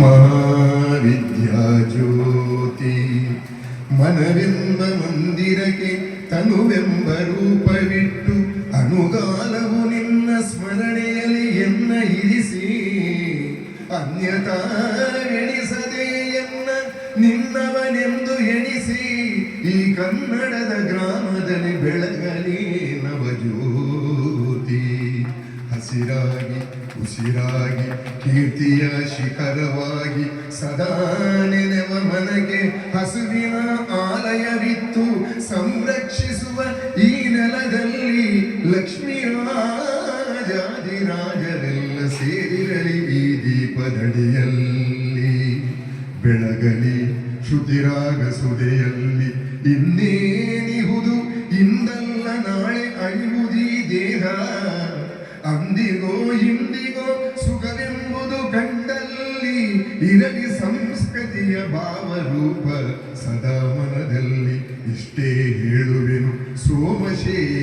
ಮಹಾವಿದ್ಯಾಜ್ಯೋತಿ ಮನವೆಂಬ ಮಂದಿರಕ್ಕೆ ತನುವೆಂಬ ರೂಪವಿಟ್ಟು ಅನುಗಾಲವು ನಿನ್ನ ಸ್ಮರಣೆಯಲ್ಲಿ ಎನ್ನ ಇರಿಸಿ. ಅನ್ಯತಾ ಎಣಿಸದೆ ಎನ್ನ ನಿನ್ನವನೆಂದು ಎಣಿಸಿ. ಈ ಕನ್ನಡದ ಗ್ರಾಮದಲ್ಲಿ ಬೆಳಗಲಿ ನವಜ್ಯೋತಿ. ಹಸಿರಾಗಿ ಉಸಿರಾಗಿ ಕೀರ್ತಿಯ ಶಿಖರವಾಗಿ ಸದಾ ನೆನೆವ ಮನಗೆ ಹಸುವಿನ ಆಲಯವಿತ್ತು. ಸಂರಕ್ಷಿಸುವ ಈ ನೆಲದಲ್ಲಿ ಲಕ್ಷ್ಮೀರಾಜಾದಿರಾಜರೆಲ್ಲ ಸೇರಿರಲಿ ಈ ದೀಪದಡಿಯಲ್ಲಿ. ಬೆಳಗಲಿ ಶ್ರುತಿರಾಗ ಸುದೆಯಲ್ಲಿ ಇನ್ನೇನಿಹುದು ಇಂದಲ್ಲ ನಾಳೆ ಅಳಿವುದೀ ದೇಹ. ಅಂದಿಗೋ ಇರಲಿ ಸಂಸ್ಕೃತಿಯ ಭಾವರೂಪ ಸದಾ ಮನದಲ್ಲಿ ಇಷ್ಟೇ ಹೇಳುವೆನು ಸೋಮಶೇಖರನಲ್ಲಿ.